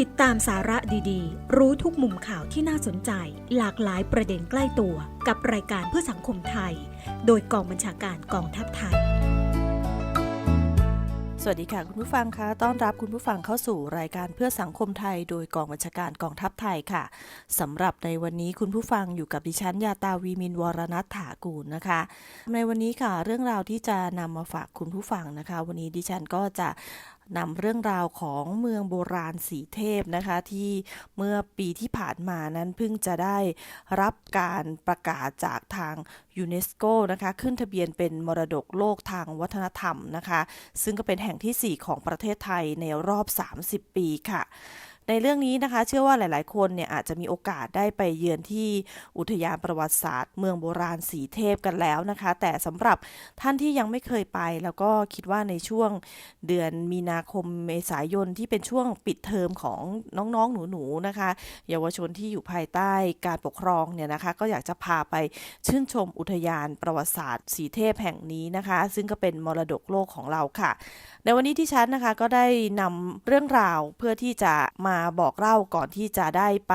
ติดตามสาระดีๆ รู้ทุกมุมข่าวที่น่าสนใจ หลากหลายประเด็นใกล้ตัวกับรายการเพื่อสังคมไทย โดยกองบัญชาการกองทัพไทย สวัสดีค่ะคุณผู้ฟังคะต้อนรับคุณผู้ฟังเข้าสู่รายการเพื่อสังคมไทย โดยกองบัญชาการกองทัพไทยค่ะสำหรับในวันนี้คุณผู้ฟังอยู่กับดิฉันยาตาวีมินวรนัฐถากูลนะคะ ในวันนี้ค่ะเรื่องราวที่จะนำมาฝากคุณผู้ฟังนะคะ วันนี้ดิฉันก็จะ นำเรื่องราวของเมืองโบราณสีเทพนะคะ ที่เมื่อปีที่ผ่านมานั้นเพิ่งจะได้รับการประกาศจากทางยูเนสโกนะคะ ขึ้นทะเบียนเป็นมรดกโลกทางวัฒนธรรมนะคะ ซึ่งก็เป็นแห่งที่ 4 ของประเทศไทยในรอบ 30 ปีค่ะ ในเรื่องนี้นะคะ เชื่อว่าหลาย ๆ คนเนี่ยอาจจะมีโอกาสได้ไปเยือนที่อุทยานประวัติศาสตร์ เมืองโบราณสีเทพกันแล้วนะคะ แต่สำหรับท่านที่ยังไม่เคยไป แล้วก็คิดว่าในช่วงเดือนมีนาคมเมษายนที่เป็นช่วงปิดเทอมของน้อง ๆ หนู ๆ นะคะ เยาวชนที่อยู่ภายใต้การปกครองเนี่ยนะคะ ก็อยากจะพาไปชื่นชมอุทยานประวัติศาสตร์ สีเทพแห่งนี้นะคะ ซึ่งก็เป็นมรดกโลกของเราค่ะ ในวันนี้ที่ฉันนะคะก็ได้นำเรื่องราวเพื่อที่จะมาบอกเล่าก่อนที่จะได้ไป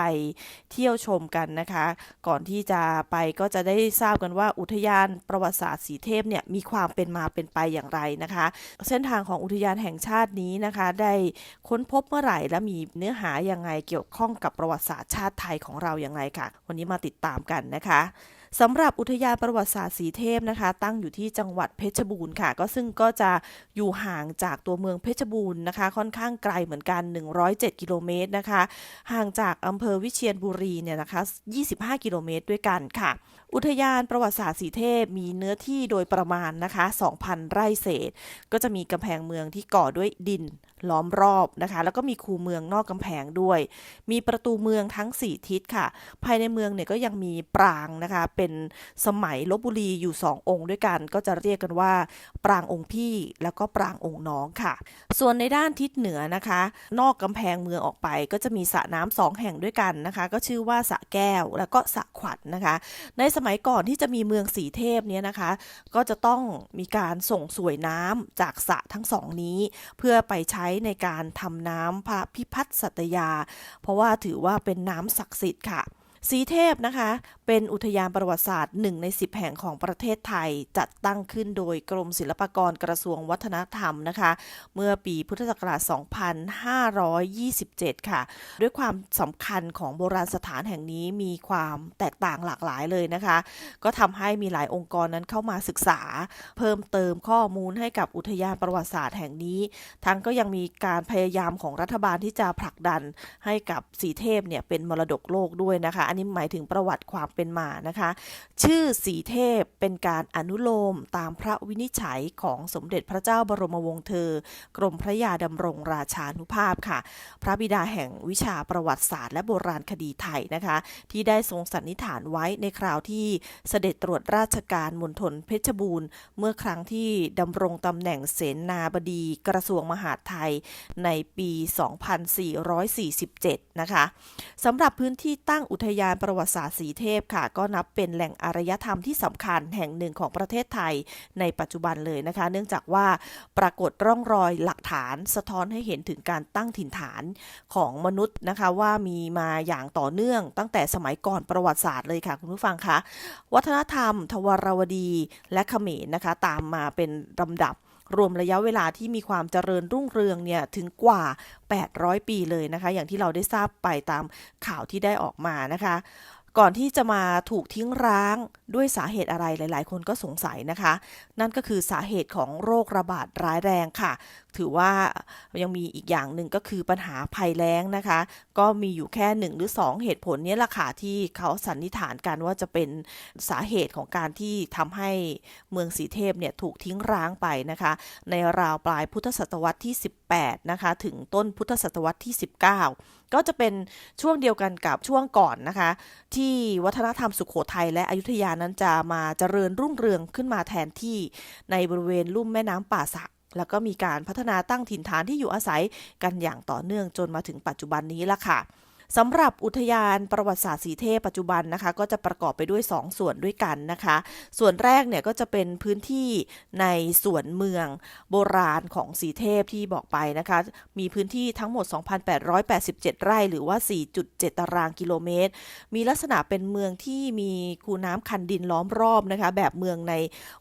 เที่ยวชมกันนะคะ ก่อนที่จะไปก็จะได้ทราบกันว่าอุทยานประวัติศาสตร์สีเทพเนี่ยมีความเป็นมาเป็นไปอย่างไรนะคะ เส้นทางของอุทยานแห่งชาตินี้นะคะ ได้ค้นพบเมื่อไหร่และมีเนื้อหายังไงเกี่ยวข้องกับประวัติศาสตร์ชาติไทยของเราอย่างไรค่ะ วันนี้มาติดตามกันนะคะ สำหรับอุทยานประวัติศาสตร์สีเทพนะคะ ตั้งอยู่ที่จังหวัดเพชรบูรณ์ค่ะ ก็ซึ่งก็จะอยู่ห่างจากตัวเมืองเพชรบูรณ์นะคะ ค่อนข้างไกลเหมือนกัน 107 กิโลเมตรนะคะ ห่างจากอำเภอวิเชียรบุรีเนี่ยนะคะ 25 กิโลเมตรด้วยกันค่ะ อุทยานประวัติศาสตร์สีเทพมีเนื้อที่โดยประมาณนะคะ 2,000 ไร่เศษ ก็จะมีกำแพงเมืองที่ก่อด้วยดินล้อมรอบนะคะ แล้วก็มีคูเมืองนอกกำแพงด้วย มีประตูเมืองทั้ง 4 ทิศค่ะ ภายในเมืองเนี่ยก็ยังมีปรางนะคะเป็นสมัยลบบุรีอยู่ 2 องค์ด้วยกัน ก็จะเรียกกันว่า ปรางองค์พี่แล้วก็ปรางองค์น้องค่ะ ส่วนในด้านทิศเหนือนะคะ นอกกำแพงเมืองออกไป ก็จะมีสระน้ำสองแห่งด้วยกันนะคะ ก็ชื่อว่าสระแก้วแล้วก็สระขวัญนนะคะ ในสมัยก่อนที่จะมีเมืองสีเทพเนี่ยนะคะ ก็จะต้องมีการส่งสวยน้ำจากสระทั้งสองนี้ เพื่อไปใช้ในการทำน้ำพระพิพัฒน์สัตยา เพราะว่าถือว่าเป็นน้ำศักดิ์สิทธิ์ค่ะ สีเทพนะคะ เป็นอุทยานประวัติศาสตร์หนึ่งใน 10 แห่งของประเทศไทย จัดตั้งขึ้นโดยกรมศิลปากรกระทรวงวัฒนธรรมนะคะ เมื่อปีพุทธศักราช 2527 ค่ะ ด้วยความสำคัญของโบราณสถานแห่งนี้มีความแตกต่างหลากหลายเลยนะคะ ก็ทำให้มีหลายองค์กรนั้นเข้ามาศึกษา เพิ่มเติมข้อมูลให้กับอุทยานประวัติศาสตร์แห่งนี้ ทั้งก็ยังมีการพยายามของรัฐบาลที่จะผลักดันให้กับสีเทพเนี่ยเป็นมรดกโลกด้วยนะคะนนี้หมายถึงประวัติความเป็นมานะคะ ชื่อสีเทพเป็นการอนุโลมตามพระวินิจฉัยของสมเด็จพระเจ้าบรมวงศ์เธอ กรมพระยาดำรงราชานุภาพค่ะ พระบิดาแห่งวิชาประวัติศาสตร์และโบราณคดีไทยนะคะ ที่ได้ทรงสันนิษฐานไว้ในคราวที่เสด็จตรวจราชการมณฑลเพชรบูรณ์ เมื่อครั้งที่ดำรงตำแหน่งเสนาบดีกระทรวงมหาดไทยในปี 2447 นะคะสำหรับพื้นที่ตั้งอุทยยานประวัติศาสตร์สีเทพค่ะ ก็นับเป็นแหล่งอารยธรรมที่สำคัญแห่งหนึ่งของประเทศไทยในปัจจุบันเลยนะคะ เนื่องจากว่าปรากฏร่องรอยหลักฐานสะท้อนให้เห็นถึงการตั้งถิ่นฐานของมนุษย์นะคะว่ามีมาอย่างต่อเนื่อง ตั้งแต่สมัยก่อนประวัติศาสตร์เลยค่ะคุณผู้ฟังคะวัฒนธรรม ทวารวดีและเขมรนะคะ ตามมาเป็นลำดับ รวมระยะเวลาที่มีความเจริญรุ่งเรืองเนี่ยถึงกว่า 800 ปีเลยนะคะ อย่างที่เราได้ทราบไปตามข่าวที่ได้ออกมานะคะ ก่อนที่จะมาถูกทิ้งร้างด้วยสาเหตุอะไรหลาย ๆ คนก็สงสัยนะคะ นั่นก็คือสาเหตุของโรคระบาดร้ายแรงค่ะ ถือว่ายังมีอีกอย่างหนึ่งก็คือปัญหาภัยแล้งนะคะ ก็มีอยู่แค่หนึ่งหรือ 2 เหตุผลนี้แหละค่ะที่เขาสันนิษฐานกันว่าจะเป็นสาเหตุของการที่ทำให้เมืองสีเทพเนี่ยถูกทิ้งร้างไปนะคะ ในราวปลายพุทธศตวรรษที่18 นะคะ ถึงต้นพุทธศตวรรษที่ 19 ก็จะเป็นช่วงเดียวกันกับช่วงก่อนนะคะ ที่วัฒนธรรมสุขโขทัยและอยุธยานั้นจะมาเจริญรุ่งเรืองขึ้นมาแทนที่ในบริเวณลุ่มแม่น้ำป่าสักแล้วก็มีการพัฒนาตั้งถิ่นฐานที่อยู่อาศัยกันอย่างต่อเนื่องจนมาถึงปัจจุบันนี้ละค่ะ สำหรับอุทยานประวัติศาสตร์สีเทพปัจจุบันนะคะ ก็จะประกอบไปด้วย 2 ส่วนด้วยกันนะคะ ส่วนแรกเนี่ยก็จะเป็นพื้นที่ในส่วนเมืองโบราณของสีเทพที่บอกไปนะคะ มีพื้นที่ทั้งหมด 2,887 ไร่หรือว่า 4.7 ตารางกิโลเมตร มีลักษณะเป็นเมืองที่มีคูน้ำคันดินล้อมรอบนะคะ แบบเมืองใน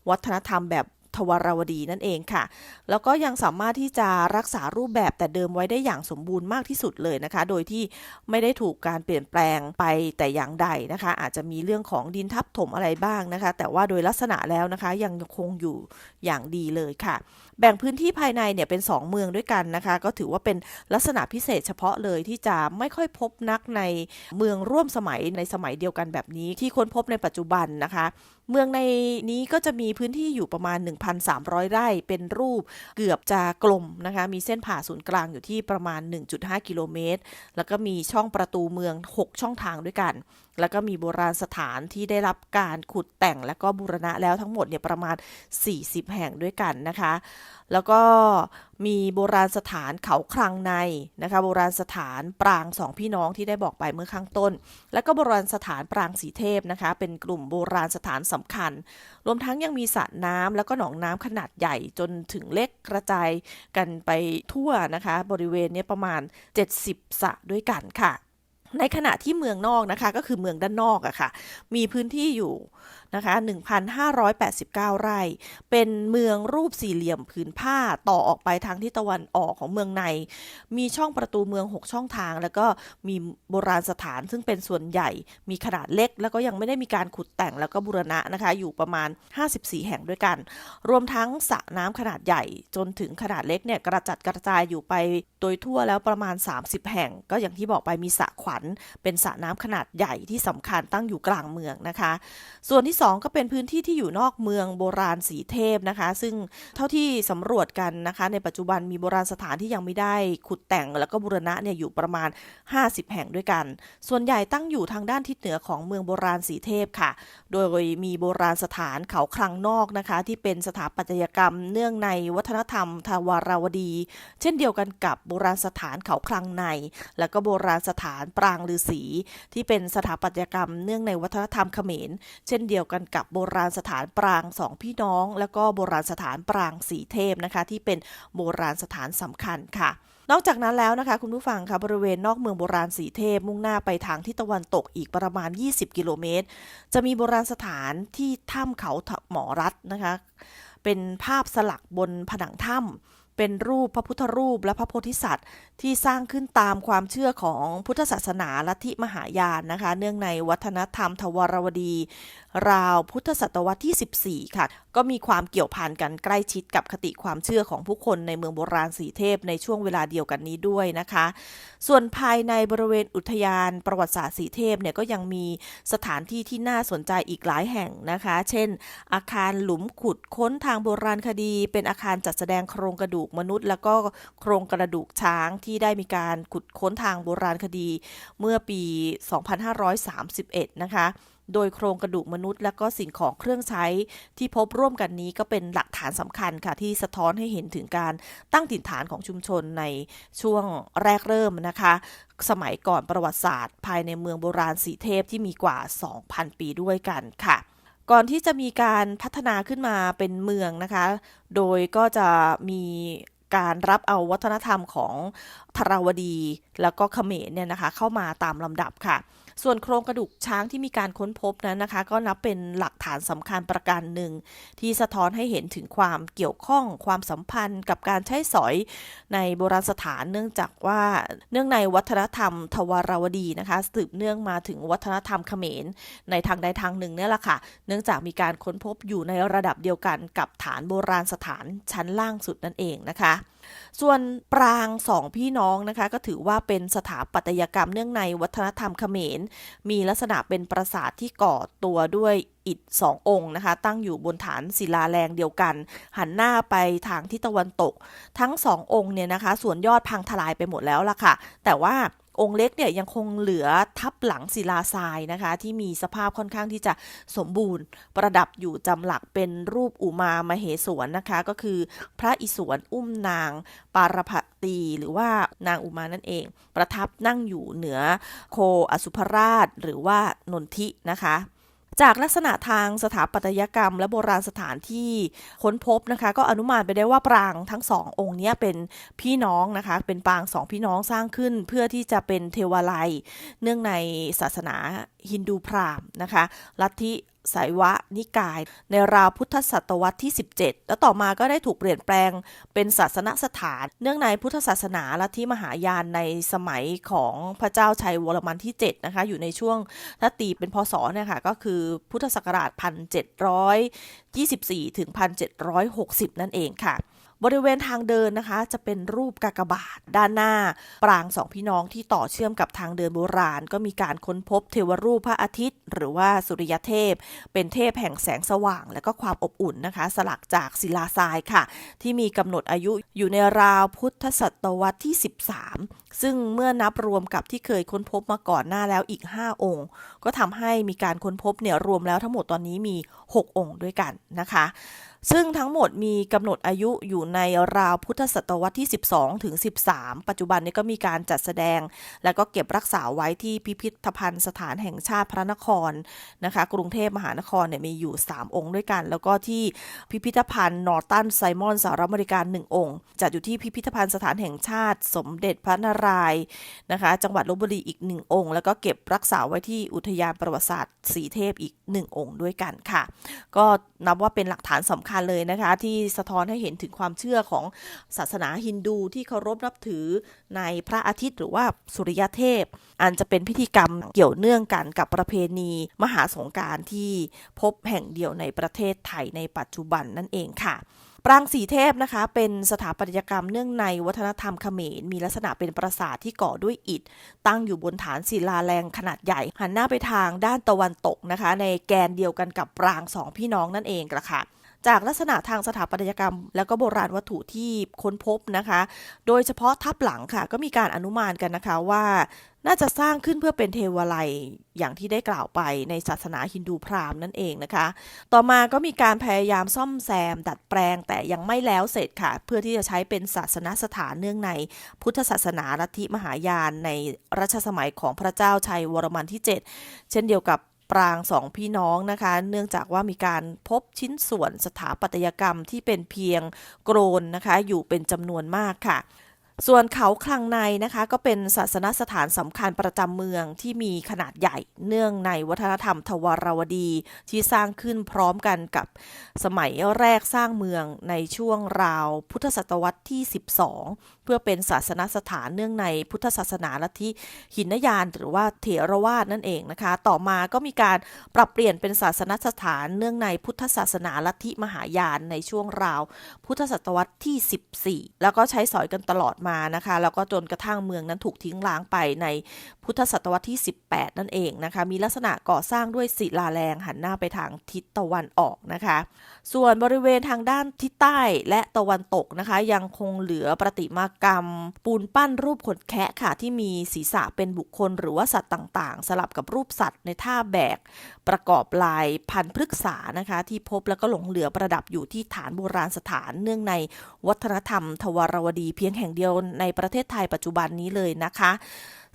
วัฒนธรรมแบบ ทวารวดีนั่นเองค่ะ แล้วก็ยังสามารถที่จะรักษารูปแบบแต่เดิมไว้ได้อย่างสมบูรณ์มากที่สุดเลยนะคะ โดยที่ไม่ได้ถูกการเปลี่ยนแปลงไปแต่อย่างใดนะคะ อาจจะมีเรื่องของดินทับถมอะไรบ้างนะคะ แต่ว่าโดยลักษณะแล้วนะคะยังคงอยู่อย่างดีเลยค่ะ แบ่งพื้นที่ภายในเนี่ยเป็น 2 เมืองด้วยกันนะคะ ก็ถือว่าเป็นลักษณะพิเศษเฉพาะเลยที่จะไม่ค่อยพบนักในเมืองร่วมสมัยในสมัยเดียวกันแบบนี้ที่ค้นพบในปัจจุบันนะคะ เมืองในนี้ก็จะมีพื้นที่อยู่ประมาณ 1,300 ไร่ เป็นรูปเกือบจะกลมนะคะ มีเส้นผ่าศูนย์กลางอยู่ที่ประมาณ 1.5 กิโลเมตร แล้วก็มีช่องประตูเมือง 6 ช่องทางด้วยกัน แล้วก็มีโบราณสถานที่ได้รับการขุดแต่งและก็บูรณะแล้วทั้งหมดเนี่ยประมาณ 40 แห่งด้วยกันนะคะ แล้วก็มีโบราณสถานเขาคลังในนะคะ โบราณสถานปรางสองพี่น้องที่ได้บอกไปเมื่อข้างต้น แล้วก็โบราณสถานปรางสีเทพนะคะ เป็นกลุ่มโบราณสถานสำคัญ รวมทั้งยังมีสระน้ำแล้วก็หนองน้ำขนาดใหญ่จนถึงเล็กกระจายกันไปทั่วนะคะ บริเวณเนี้ประมาณ 70สระด้วยกันค่ะ ในขณะที่เมืองนอกนะคะ ก็คือเมืองด้านนอกอะค่ะ มีพื้นที่อยู่ นะคะ1,589 ไร่ เป็นเมืองรูปสี่เหลี่ยมผืนผ้าต่อออกไปทางทิศตะวันออกของเมืองใน มีช่องประตูเมือง 6 ช่องทาง แล้วก็มีโบราณสถานซึ่งเป็นส่วนใหญ่ มีขนาดเล็ก แล้วก็ยังไม่ได้มีการขุดแต่งแล้วก็บูรณะนะคะ อยู่ประมาณ 54 แห่งด้วยกัน รวมทั้งสระน้ำขนาดใหญ่ จนถึงขนาดเล็กเนี่ยกระจัดกระจายอยู่ไปโดยทั่วแล้วประมาณ 30 แห่ง ก็อย่างที่บอกไปมีสระขวัญ เป็นสระน้ำขนาดใหญ่ที่สำคัญตั้งอยู่กลางเมืองนะคะ ส่วนที่2 ก็เป็นพื้นที่ที่อยู่นอกเมืองโบราณสีเทพนะคะ ซึ่งเท่าที่สำรวจกันนะคะ ในปัจจุบันมีโบราณสถานที่ยังไม่ได้ขุดแต่งแล้วก็บูรณะเนี่ยอยู่ประมาณ 50 แห่งด้วยกัน ส่วนใหญ่ตั้งอยู่ทางด้านทิศเหนือของเมืองโบราณสีเทพค่ะ โดยมีโบราณสถานเขาคลังนอกนะคะ ที่เป็นสถาปัตยกรรม เนื่องในวัฒนธรรมทวาราวดี เช่นเดียวกันกับโบราณสถานเขาคลังใน แล้วก็โบราณสถานปรางฤาษีที่เป็นสถาปัตยกรรม เนื่องในวัฒนธรรมเขมร เช่นเดียวกันกับโบราณสถานปรางสองพี่น้อง แล้วก็โบราณสถานปรางสีเทพนะคะ ที่เป็นโบราณสถานสำคัญค่ะนอกจากนั้นแล้วนะคะคุณผู้ฟังคะบริเวณนอกเมืองโบราณสีเทพมุ่งหน้าไปทางทิศตะวันตกอีกประมาณ 20 กิโลเมตร จะมีโบราณสถานที่ถ้ำเขาหมอรัฐนะคะ เป็นภาพสลักบนผนังถ้ำ เป็นรูปพระพุทธรูปและพระโพธิสัตว์ ที่สร้างขึ้นตามความเชื่อของพุทธศาสนาลัทธิมหายานนะคะ เนื่องในวัฒนธรรมทวารวดี ราวพุทธศตวรรษที่ 14 ค่ะ ก็มีความเกี่ยวพันกันใกล้ชิดกับคติความเชื่อของผู้คนในเมืองโบราณสีเทพในช่วงเวลาเดียวกันนี้ด้วยนะคะ ส่วนภายในบริเวณอุทยานประวัติศาสตร์สีเทพเนี่ยก็ยังมีสถานที่ที่น่าสนใจอีกหลายแห่งนะคะ เช่น อาคารหลุมขุดค้นทางโบราณคดี เป็นอาคารจัดแสดงโครงกระดูกมนุษย์ แล้วก็โครงกระดูกช้างที่ได้มีการขุดค้นทางโบราณคดี เมื่อปี 2531 นะคะ โดยโครงกระดูกมนุษย์ และก็สิ่งของเครื่องใช้ ที่พบร่วมกันนี้ก็เป็นหลักฐานสำคัญค่ะ ที่สะท้อนให้เห็นถึงการตั้งถิ่นฐานของชุมชนในช่วงแรกเริ่มนะคะ สมัยก่อนประวัติศาสตร์ ภายในเมืองโบราณสีเทพที่มีกว่า 2,000 ปีด้วยกันค่ะก่อนที่จะมีการพัฒนาขึ้นมาเป็นเมืองนะคะ โดยก็จะมีการรับเอาวัฒนธรรมของทราวดี แล้วก็เขมรเนี่ยนะคะ เข้ามาตามลำดับค่ะ ส่วนโครงกระดูกช้างที่มีการค้นพบนั้นนะคะ ก็นับเป็นหลักฐานสำคัญประการหนึ่ง ที่สะท้อนให้เห็นถึงความเกี่ยวข้องความสัมพันธ์กับการใช้สอยในโบราณสถานเนื่องจากว่าเนื่องในวัฒนธรรมทวารวดีนะคะ สืบเนื่องมาถึงวัฒนธรรมเขมร ในทางใดทางหนึ่งเนี่ยแหละค่ะ เนื่องจากมีการค้นพบอยู่ในระดับเดียวกันกับฐานโบราณสถานชั้นล่างสุดนั่นเองนะคะ ส่วนปรางสองพี่น้องนะคะก็ถือว่าเป็นสถาปัตยกรรมเนื่องในวัฒนธรรมเขมร มีลักษณะเป็นปราสาทที่ก่อตัวด้วยอิฐสององค์นะคะ ตั้งอยู่บนฐานศิลาแรงเดียวกัน หันหน้าไปทางทิศตะวันตก ทั้งสององค์เนี่ยนะคะ ส่วนยอดพังทลายไปหมดแล้วล่ะค่ะ แต่ว่า องค์เล็กเนี่ยยังคงเหลือทับหลังศิลาทรายนะคะ ที่มีสภาพค่อนข้างที่จะสมบูรณ์ประดับอยู่จำหลักเป็นรูปอุมามเหสวนนะคะ ก็คือพระอิศวรอุ้มนางปารภตีหรือว่านางอุมานั่นเอง ประทับนั่งอยู่เหนือโคอสุภราช หรือว่านนทินะคะ จากลักษณะทางสถาปัตยกรรม และโบราณสถานที่ค้นพบนะคะ ก็อนุมานไปได้ว่าปรางทั้งสององค์นี้เป็นพี่น้องนะคะ เป็นปรางสองพี่น้องสร้างขึ้นเพื่อที่จะเป็นเทวาลัย เนื่องในศาสนาฮินดูพราหมณ์นะคะ ลัทธิ สายวะนิกาย ในราวพุทธศตวรรษที่ 17 แล้วต่อมาก็ได้ถูกเปลี่ยนแปลงเป็นศาสนสถาน เนื่องในพุทธศาสนาลัทธิมหายานในสมัยของพระเจ้าชัยวรมันที่ 7 นะคะ อยู่ในช่วงถ้าตีเป็นพศเนี่ยค่ะก็คือพุทธศักราช 1724 ถึง 1760 นั่นเองค่ะ บริเวณทางเดินนะคะ จะเป็นรูปกากบาทด้านหน้า ปรางสองพี่น้องที่ต่อเชื่อมกับทางเดินโบราณ ก็มีการค้นพบเทวรูปพระอาทิตย์ หรือว่าสุริยเทพ เป็นเทพแห่งแสงสว่าง และก็ความอบอุ่นนะคะ สลักจากศิลาทรายค่ะ ที่มีกำหนดอายุอยู่ในราวพุทธศตวรรษที่ 13 ซึ่งเมื่อนับรวมกับที่เคยค้นพบมาก่อนหน้าแล้วอีก 5 องค์ ก็ทำให้มีการค้นพบเนี่ยรวมแล้วทั้งหมดตอนนี้มี 6 องค์ด้วยกันนะคะ ซึ่งทั้งหมดมีกำหนดอายุอยู่ในราวพุทธศตวรรษที่ 12 ถึง 13 ปัจจุบันนี้ก็มีการจัดแสดง และก็เก็บรักษาไว้ที่พิพิธภัณฑ์สถานแห่งชาติพระนครนะคะ กรุงเทพมหานครเนี่ยมีอยู่ 3 องค์ด้วยกัน แล้วก็ที่พิพิธภัณฑ์นอร์ตันไซมอนสหรัฐอเมริกา1องค์ จัดอยู่ที่พิพิธภัณฑ์สถานแห่งชาติ สมเด็จพระนารายณ์นะคะ จังหวัดลบบุรีอีก 1 องค์ แล้วก็เก็บรักษาไว้ที่อุทยานประวัติศาสตร์สีเทพอีก 1 องค์ด้วยกันค่ะ ก็นับว่าเป็นหลักฐานสำคัญเลยนะคะ ที่สะท้อนให้เห็นถึงความเชื่อของศาสนาฮินดูที่เคารพนับถือในพระอาทิตย์หรือว่าสุริยเทพ อันจะเป็นพิธีกรรมเกี่ยวเนื่องกันกับประเพณีมหาสงการที่พบแห่งเดียวในประเทศไทยในปัจจุบันนั่นเองค่ะปรางสีเทพนะคะ เป็นสถาปัตยกรรมเนื่องในวัฒนธรรมเขมร มีลักษณะเป็นปราสาทที่ก่อด้วยอิฐ ตั้งอยู่บนฐานศิลาแรงขนาดใหญ่ หันหน้าไปทางด้านตะวันตกนะคะ ในแกนเดียวกันกับปรางสองพี่น้องนั่นเองละค่ะ จากลักษณะทางสถาปัตยกรรม และก็โบราณวัตถุที่ค้นพบนะคะ โดยเฉพาะทับหลังค่ะ ก็มีการอนุมานกันนะคะว่าน่าจะสร้างขึ้นเพื่อเป็นเทวาลัยอย่างที่ได้กล่าวไปในศาสนาฮินดูพราหมณ์นั่นเองนะคะ ต่อมาก็มีการพยายามซ่อมแซม ดัดแปลงแต่ยังไม่แล้วเสร็จค่ะ เพื่อที่จะใช้เป็นศาสนสถานเนื่องในพุทธศาสนาลัทธิมหายานในรัชสมัยของพระเจ้าชัยวรมันที่ 7 เช่นเดียวกับ ปรางสองพี่น้องนะคะ เนื่องจากว่ามีการพบชิ้นส่วนสถาปัตยกรรมที่เป็นเพียงโกรนนะคะ อยู่เป็นจำนวนมากค่ะ ส่วนเขาคลังในนะคะก็เป็นศาสนสถานสำคัญประจำเมืองที่มีขนาดใหญ่เนื่องในวัฒนธรรมทวารวดีที่สร้างขึ้นพร้อมกันกับสมัยแรกสร้างเมืองในช่วงราวพุทธศตวรรษที่ 12 เพื่อเป็นศาสนสถานเนื่องในพุทธศาสนาลัทธิหินยานหรือว่าเถรวาทนั่นเองนะคะ ต่อมาก็มีการปรับเปลี่ยนเป็นศาสนสถานเนื่องในพุทธศาสนาลัทธิมหายานในช่วงราว พุทธศตวรรษที่ 14 แล้วก็ใช้สอยกันตลอดมานะคะแล้วก็จนกระทั่งเมืองนั้นถูกทิ้งร้างไปในพุทธศตวรรษที่ 18 นั่นเองนะคะ มีลักษณะก่อสร้างด้วยศิลาแรงหันหน้าไปทางทิศตะวันออกนะคะ ส่วนบริเวณทางด้านทิศใต้และตะวันตกนะคะ ยังคงเหลือประติมากรรม ปูนปั้นรูปขนแคะค่ะ ที่มีศีรษะเป็นบุคคลหรือว่าสัตว์ต่างๆ สลับกับรูปสัตว์ในท่าแบก ประกอบลายพันพฤกษานะคะ ที่พบแล้วก็หลงเหลือประดับอยู่ที่ฐานโบราณสถานเนื่องในวัฒนธรรมทวารวดีเพียงแห่งเดียวในประเทศไทยปัจจุบันนี้เลยนะคะ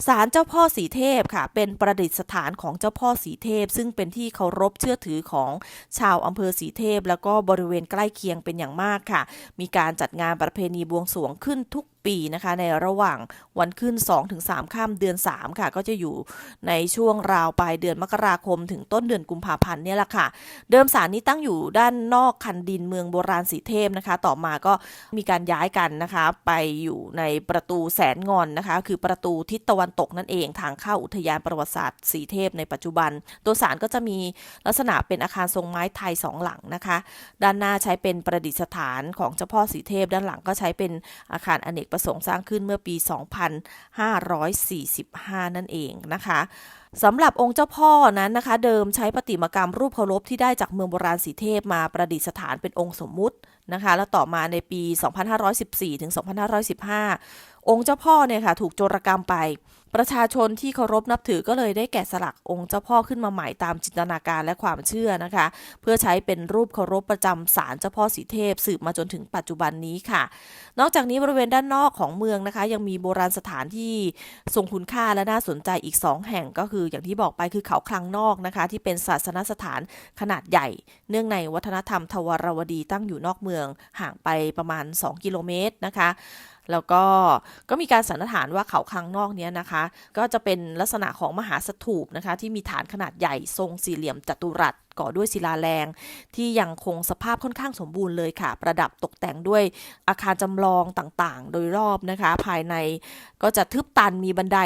ศาลเจ้าพ่อสีเทพค่ะ เป็นประดิษฐานของเจ้าพ่อสีเทพ ซึ่งเป็นที่เคารพเชื่อถือของชาวอำเภอสีเทพ แล้วก็บริเวณใกล้เคียงเป็นอย่างมากค่ะ มีการจัดงานประเพณีบวงสรวงขึ้นทุกปีนะคะในระหว่างวันขึ้น 2-3ข้ามเดือน 3 ค่ะ ก็จะอยู่ในช่วงราวปลายเดือนมกราคม ถึงต้นเดือนกุมภาพันธ์เนี่ยแหละค่ะ เดิมศาลนี้ตั้งอยู่ด้านนอกคันดินเมืองโบราณสีเทพนะคะ ต่อมาก็มีการย้ายกันนะคะ ไปอยู่ในประตูแสนงอนนะคะ คือประตูทิศตะวันตกนั่นเองทางเข้าอุทยานประวัติศาสตร์สีเทพในปัจจุบัน ตัวศาลก็จะมีลักษณะเป็นอาคารทรงไม้ไทยสองหลังนะคะ ด้านหน้าใช้เป็นประดิษฐานของเจ้าพ่อสีเทพ ด้านหลังก็ใช้เป็นอาคารอเนกประสงค์สร้างขึ้นเมื่อปี 2545 นั่นเองนะคะสำหรับองค์เจ้าพ่อนั้นนะคะ เดิมใช้ประติมากรรมรูปเคารพที่ได้จากเมืองโบราณสีเทพมาประดิษฐานเป็นองค์สมมุตินะคะ แล้วต่อมาในปี 2514 ถึง 2515 องค์เจ้าพ่อเนี่ยค่ะ ถูกโจรกรรมไป ประชาชนที่เคารพนับถือก็เลยได้แกะสลักองค์เจ้าพ่อขึ้นมาใหม่ตามจินตนาการและความเชื่อนะคะ เพื่อใช้เป็นรูปเคารพประจำศาลเจ้าพ่อสีเทพสืบมาจนถึงปัจจุบันนี้ค่ะ นอกจากนี้บริเวณด้านนอกของเมืองนะคะ ยังมีโบราณสถานที่ทรงคุณค่าและน่าสนใจอีก 2 แห่งก็คืออย่างที่บอกไปคือเขาคลังนอกนะคะ ที่เป็นศาสนสถานขนาดใหญ่ เนื่องในวัฒนธรรมทวารวดีตั้งอยู่นอกเมืองห่างไปประมาณ 2 กิโลเมตรนะคะ แล้วก็ก็มีการสันนิษฐานว่าเขาคลังนอกเนี้ยนะคะก็จะเป็นลักษณะของมหาสถูปนะคะ ที่มีฐานขนาดใหญ่ทรงสี่เหลี่ยมจัตุรัส ก่อด้วยศิลาแรง ที่ยังคงสภาพค่อนข้างสมบูรณ์เลยค่ะ ประดับตกแต่งด้วยอาคารจำลองต่างๆ โดยรอบนะคะ ภายในก็จะทึบตันมีบันได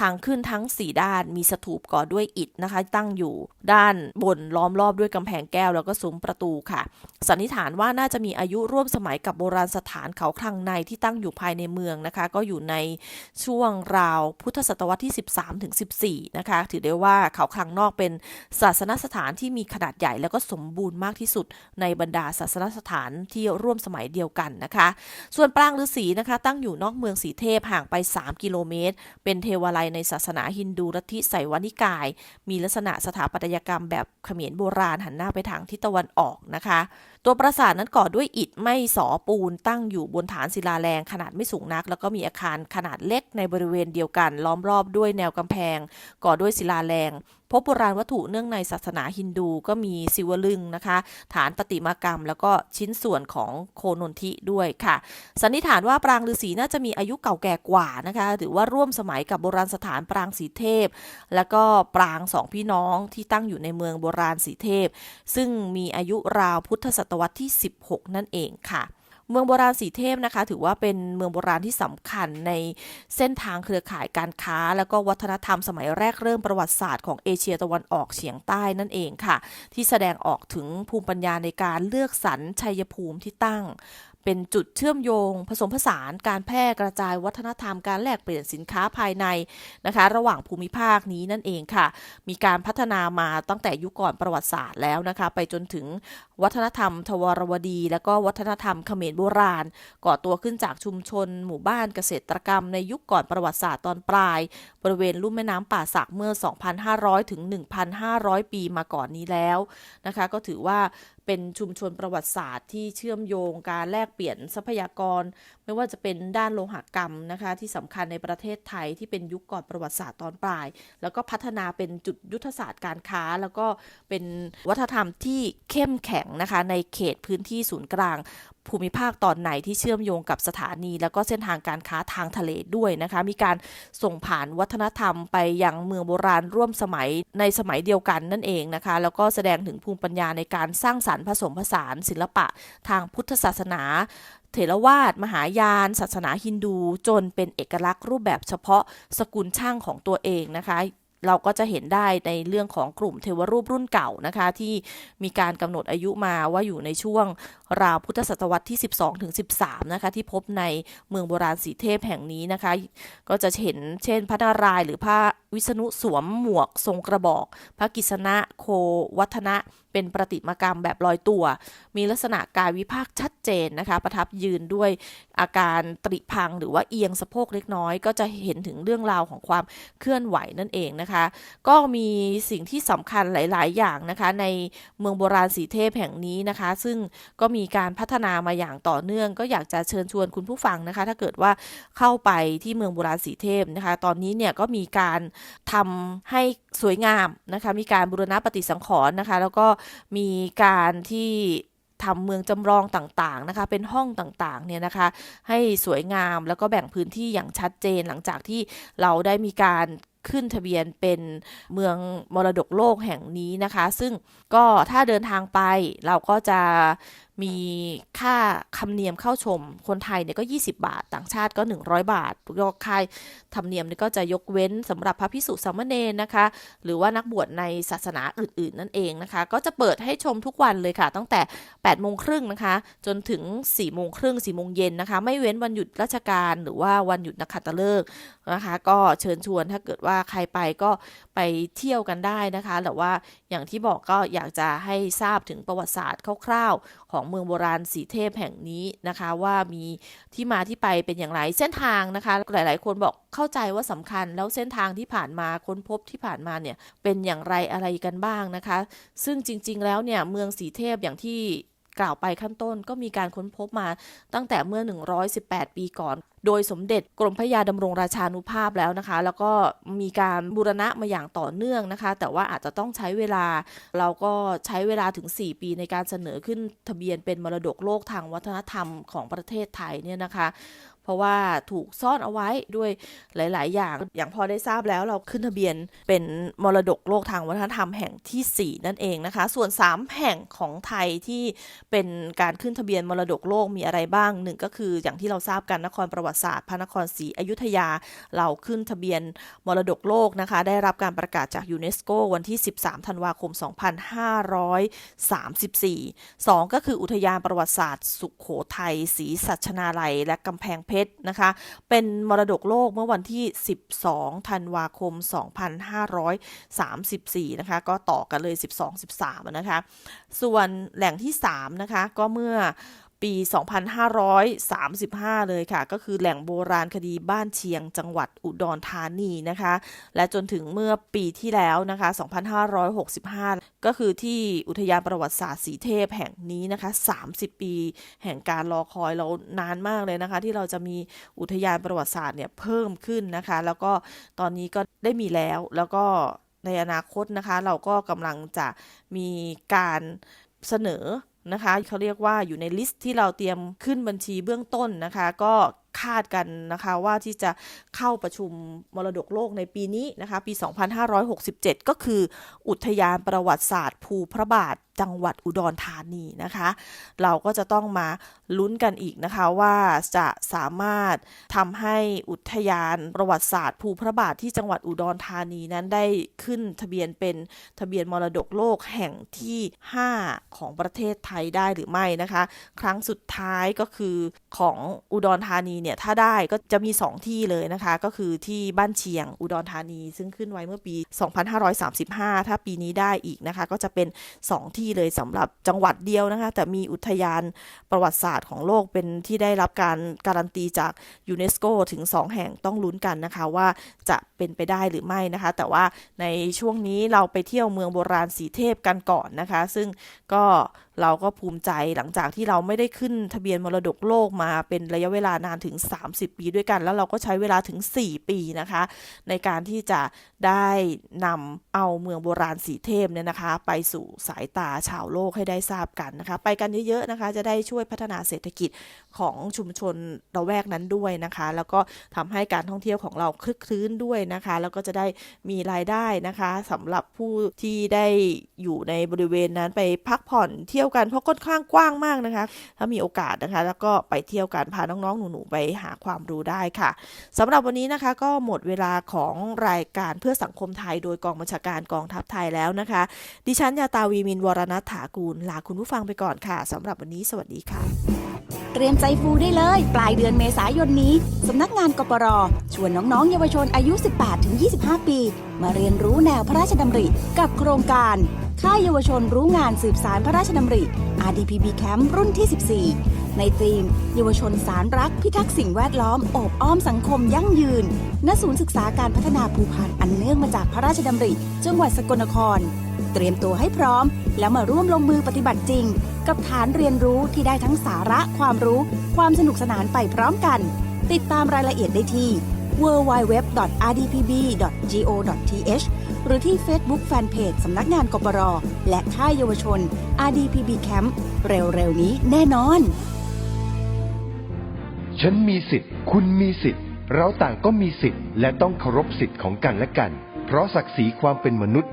ทางขึ้นทั้ง 4 ด้าน มีสถูปก่อด้วยอิฐนะคะ ตั้งอยู่ด้านบนล้อมรอบด้วยกำแพงแก้วแล้วก็ซุ้มประตูค่ะ สันนิษฐานว่าน่าจะมีอายุร่วมสมัยกับโบราณสถานเขาคลังในที่ตั้งอยู่ภายในเมืองนะคะ ก็อยู่ในช่วงราวพุทธศตวรรษที่ 13ถึง14 นะคะ ถือได้ว่าเขาคลังนอกเป็นศาสนสถานที่มีขนาดใหญ่แล้วก็สมบูรณ์มากที่สุดในบรรดาศาสนสถานที่ร่วมสมัยเดียวกันนะคะ ส่วนปรางฤาษีนะคะ ตั้งอยู่นอกเมืองสีเทพห่างไป 3 กิโลเมตร เป็นเทวาลัยในศาสนาฮินดูลัทธิไสวานิกาย มีลักษณะสถาปัตยกรรมแบบเขมรโบราณหันหน้าไปทางทิศตะวันออกนะคะ ตัวปราสาทนั้นก่อด้วยอิฐไม่สอปูนตั้งอยู่บนฐานศิลาแรงขนาดไม่สูงนัก แล้วก็มีอาคารขนาดเล็กในบริเวณเดียวกัน ล้อมรอบด้วยแนวกำแพง ก่อด้วยศิลาแรง พบโบราณวัตถุเนื่องในศาสนาฮินดูก็มีศิวลึงนะคะ ฐานประติมากรรม แล้วก็ชิ้นส่วนของโคนนทิด้วยค่ะ สันนิษฐานว่าปรางฤาษีน่าจะมีอายุเก่าแก่กว่านะคะหรือว่าร่วมสมัยกับโบราณสถานปรางสีเทพ แล้วก็ปรางสองพี่น้องที่ตั้งอยู่ในเมืองโบราณสีเทพ ซึ่งมีอายุราวพุทธศตวรรษที่ 16 นั่นเองค่ะ เมืองโบราณสีเทพนะคะ ถือว่าเป็นเมืองโบราณที่สำคัญในเส้นทางเครือข่ายการค้า แล้วก็วัฒนธรรมสมัยแรกเริ่มประวัติศาสตร์ของเอเชียตะวันออกเฉียงใต้นั่นเองค่ะ ที่แสดงออกถึงภูมิปัญญาในการเลือกสรรชัยภูมิที่ตั้งเป็นจุดเชื่อมโยง ผสมผสานการแพร่กระจายวัฒนธรรมการแลกเปลี่ยนสินค้าภายในนะคะ ระหว่างภูมิภาคนี้นั่นเองค่ะ มีการพัฒนามาตั้งแต่ยุคก่อนประวัติศาสตร์แล้วนะคะ ไปจนถึงวัฒนธรรมทวารวดี แล้วก็วัฒนธรรมเขมรโบราณ ก่อตัวขึ้นจากชุมชน หมู่บ้านเกษตรกรรม ในยุคก่อนประวัติศาสตร์ตอนปลาย บริเวณลุ่มแม่น้ำป่าสักเมื่อ 2,500 ถึง 1,500 ปีมาก่อนนี้แล้วนะคะ ก็ถือว่า เป็นชุมชนประวัติศาสตร์ที่เชื่อมโยงการแลกเปลี่ยนทรัพยากร ไม่ว่าจะเป็นด้านโลหกรรมนะคะที่สำคัญในประเทศไทยที่เป็นยุคก่อนประวัติศาสตร์ตอนปลาย แล้วก็พัฒนาเป็นจุดยุทธศาสตร์การค้า แล้วก็เป็นวัฒนธรรมที่เข้มแข็งนะคะในเขตพื้นที่ศูนย์กลาง ภูมิภาคตอนไหนที่เชื่อมโยงกับสถานี แล้วก็เส้นทางการค้าทางทะเลด้วยนะคะ มีการส่งผ่านวัฒนธรรมไปยังเมืองโบราณร่วมสมัยในสมัยเดียวกันนั่นเองนะคะ แล้วก็แสดงถึงภูมิปัญญาในการสร้างสรรค์ผสมผสานศิลปะทางพุทธศาสนาเถรวาท มหายาน ศาสนาฮินดู จนเป็นเอกลักษณ์รูปแบบเฉพาะสกุลช่างของตัวเองนะคะ เราก็จะเห็นได้ในเรื่องของกลุ่มเทวรูปรุ่นเก่านะคะ ที่มีการกำหนดอายุมาว่าอยู่ในช่วงราวพุทธศตวรรษที่ 12ถึง13 นะคะ ที่พบในเมืองโบราณสีเทพแห่งนี้นะคะ ก็จะเห็นเช่น พระนารายณ์หรือพระวิษณุสวมหมวกทรงกระบอก พระกิษณะโควัฒนะเป็นประติมากรรมแบบลอยตัว มีลักษณะกายวิภาคชัดเจนนะคะ ประทับยืนด้วยอาการตริพังหรือว่าเอียงสะโพกเล็กน้อย ก็จะเห็นถึงเรื่องราวของความเคลื่อนไหวนั่นเองนะคะ ก็มีสิ่งที่สำคัญหลาย ๆ อย่างนะคะ ในเมืองโบราณสีเทพแห่งนี้นะคะ ซึ่งก็มีการพัฒนามาอย่างต่อเนื่อง ก็อยากจะเชิญชวนคุณผู้ฟังนะคะ ถ้าเกิดว่าเข้าไปที่เมืองโบราณสีเทพนะคะ ตอนนี้เนี่ยก็มีการทำให้สวยงามนะคะ มีการบูรณะปฏิสังขรณ์นะคะ แล้วก็มีการที่ทำเมืองจำลองต่างๆนะคะ เป็นห้องต่างๆเนี่ยนะคะ ให้สวยงามแล้วก็แบ่งพื้นที่อย่างชัดเจนหลังจากที่เราได้มีการขึ้นทะเบียนเป็นเมืองมรดกโลกแห่งนี้นะคะ ซึ่งก็ถ้าเดินทางไปเราก็จะ มีค่าคำเนียมเข้าชม คนไทยเนี่ยก็ 20 บาท ต่างชาติก็ 100 บาทยกค่ายธรรมเนียมเนี่ยก็จะยกเว้นสำหรับพระพิสุสามเณรนะคะ หรือว่านักบวชในศาสนาอื่น ๆ นั่นเองนะคะ ก็จะเปิดให้ชมทุกวันเลยค่ะ ตั้งแต่8โมงครึ่งนะคะ จนถึง4โมงครึ่ง4โมงเย็นนะคะ ไม่เว้นวันหยุดราชการหรือว่าวันหยุดนักขัตฤกษ์นะคะ ก็เชิญชวนถ้าเกิดว่าใครไปก็ไปเที่ยวกันได้นะคะแต่ว่าอย่างที่บอกก็อยากจะให้ทราบถึงประวัติศาสตร์คร่าวๆของเมืองโบราณสีเทพแห่งนี้นะคะ ว่ามีที่มาที่ไปเป็นอย่างไรเส้นทางนะคะ หลาย ๆ คนบอกเข้าใจว่าสำคัญ แล้วเส้นทางที่ผ่านมาค้นพบที่ผ่านมาเนี่ยเป็นอย่างไรอะไรกันบ้างนะคะ ซึ่งจริง ๆ แล้วเนี่ยเมืองสีเทพอย่างที่ กล่าวไปขั้นต้นก็มีการค้นพบมาตั้งแต่เมื่อ 118 ปีก่อน โดยสมเด็จกรมพระยาดำรงราชานุภาพแล้วนะคะ แล้วก็มีการบูรณะมาอย่างต่อเนื่องนะคะ แต่ว่าอาจจะต้องใช้เวลา เราก็ใช้เวลาถึง 4 ปีในการเสนอขึ้นทะเบียนเป็นมรดกโลกทางวัฒนธรรมของประเทศไทยเนี่ยนะคะ เพราะว่าถูกซ่อนเอาไว้ด้วยหลาย ๆ อย่าง อย่างพอได้ทราบแล้วเราขึ้นทะเบียนเป็นมรดกโลกทางวัฒนธรรมแห่งทีสี่ 4 นั่นเองนะคะ ส่วน 3 แห่งของไทยที่เป็นการขึ้นทะเบียนมรดกโลกมีอะไรบ้างหนึ่งก็คืออย่างที่เราทราบกันนครประวัติศาสตร์พระนครศรีอยุธยา เราขึ้นทะเบียนมรดกโลกนะคะ ได้รับการประกาศจากยูเนสโกวันที่ 13 ธันวาคม 2534 2 ก็คืออุทยานประวัติศาสตร์ สุขโขทัยศรีสัชนาลัย และกำแพงเพชรนะคะ เป็นมรดกโลกเมื่อวันที่ 12 ธันวาคม 2534 นะคะ ก็ต่อกันเลย 12 13 นะคะ ส่วนแหล่งที่ 3 นะคะ ก็เมื่อปี 2535 เลยค่ะ ก็คือแหล่งโบราณคดีบ้านเชียงจังหวัดอุดรธานีนะคะ และจนถึงเมื่อปีที่แล้วนะคะ 2565 ก็คือที่อุทยานประวัติศาสตร์สีเทพแห่งนี้นะคะ 30 ปี แห่งการรอคอยเรานานมากเลยนะคะ ที่เราจะมีอุทยานประวัติศาสตร์เนี่ยเพิ่มขึ้นนะคะ แล้วก็ตอนนี้ก็ได้มีแล้วแล้วก็ในอนาคตนะคะ เราก็กำลังจะมีการเสนอนะคะเขาเรียกว่าอยู่ในลิสต์ที่เราเตรียมขึ้นบัญชีเบื้องต้นนะคะ ก็ คาดกันนะคะว่าที่จะเข้าประชุมมรดกโลกในปีนี้นะคะปี 2567 ก็คืออุทยานประวัติศาสตร์ ภูพระบาทจังหวัดอุดรธานีนะคะ เราก็จะต้องมาลุ้นกันอีกนะคะว่าจะสามารถทำให้อุทยานประวัติศาสตร์ ภูพระบาทที่จังหวัดอุดรธานีนั้นได้ขึ้นทะเบียนเป็นทะเบียนมรดกโลกแห่งที่ 5 ของประเทศไทยได้หรือไม่นะคะ ครั้งสุดท้ายก็คือของอุดรธานีเนี่ยถ้าได้ก็จะมี 2 ที่เลยนะคะ ก็คือที่บ้านเชียงอุดรธานี ซึ่งขึ้นไว้เมื่อปี 2535 ถ้าปีนี้ได้อีกนะคะ ก็จะเป็น 2 ที่เลยสำหรับจังหวัดเดียวนะคะ แต่มีอุทยานประวัติศาสตร์ของโลกเป็นที่ได้รับการการันตีจากยูเนสโกถึง 2 แห่งต้องลุ้นกันนะคะว่าจะเป็นไปได้หรือไม่นะคะ แต่ว่าในช่วงนี้เราไปเที่ยวเมืองโบราณสีเทพกันก่อนนะคะ ซึ่งก็ เราก็ภูมิใจหลังจากที่เราไม่ได้ขึ้นทะเบียนมรดกโลกมาเป็นระยะเวลานานถึง 30 ปีด้วยกัน แล้วเราก็ใช้เวลาถึง 4 ปีนะคะ ในการที่จะได้นำเอาเมืองโบราณสีเทพเนี่ยนะคะ ไปสู่สายตาชาวโลกให้ได้ทราบกันนะคะ ไปกันเยอะๆนะคะ จะได้ช่วยพัฒนาเศรษฐกิจของชุมชนระแวกนั้นด้วยนะคะ แล้วก็ทำให้การท่องเที่ยวของเราคลึกคลื้นด้วยนะคะ แล้วก็จะได้มีรายได้นะคะสำหรับผู้ที่ได้อยู่ในบริเวณนั้นไปพักผ่อนเที่ยวกันเพราะค่อนข้างกว้างมากนะคะ ถ้ามีโอกาสนะคะ แล้วก็ไปเที่ยวกันพาน้องๆหนูๆไปหาความรู้ได้ค่ะสำหรับวันนี้นะคะก็หมดเวลาของรายการเพื่อสังคมไทยโดยกองบัญชาการกองทัพไทยแล้วนะคะ ดิฉันยาตาวีมินวรณัฐถากูลลาคุณผู้ฟังไปก่อนค่ะสำหรับวันนี้สวัสดีค่ะ เตรียมใจฟูได้เลย ปลายเดือนเมษายนนี้ สำนักงานกปรชวนน้องๆ เยาวชนอายุ 18-25 ปี มาเรียนรู้แนวพระราชดำริ กับโครงการ ค่ายเยาวชนรู้งานสืบสารพระราชดำริ RDPB Camp รุ่นที่ 14 ในธีม เยาวชนสารรัก พิทักษ์สิ่งแวดล้อมโอบอ้อมสังคมยั่งยืน ณ ศูนย์ศึกษาการพัฒนาภูพานอันเนื่องมาจากพระราชดำริ จังหวัดสกลนคร ตรียมตัวให้พร้อม แล้วมาร่วมลงมือปฏิบัติจริง กับฐานเรียนรู้ที่ได้ทั้งสาระความรู้ ความสนุกสนานไปพร้อมกัน ติดตามรายละเอียดได้ที่ www.rdpb.go.th หรือที่ Facebook Fanpage สำนักงานกปรและค่ายเยาวชน RDPB Camp เร็วๆ นี้แน่นอน ฉันมีสิทธิ์ คุณมีสิทธิ์ เราต่างก็มีสิทธิ์ และต้องเคารพสิทธิ์ของกันและกัน เพราะศักดิ์ศรีความเป็นมนุษย์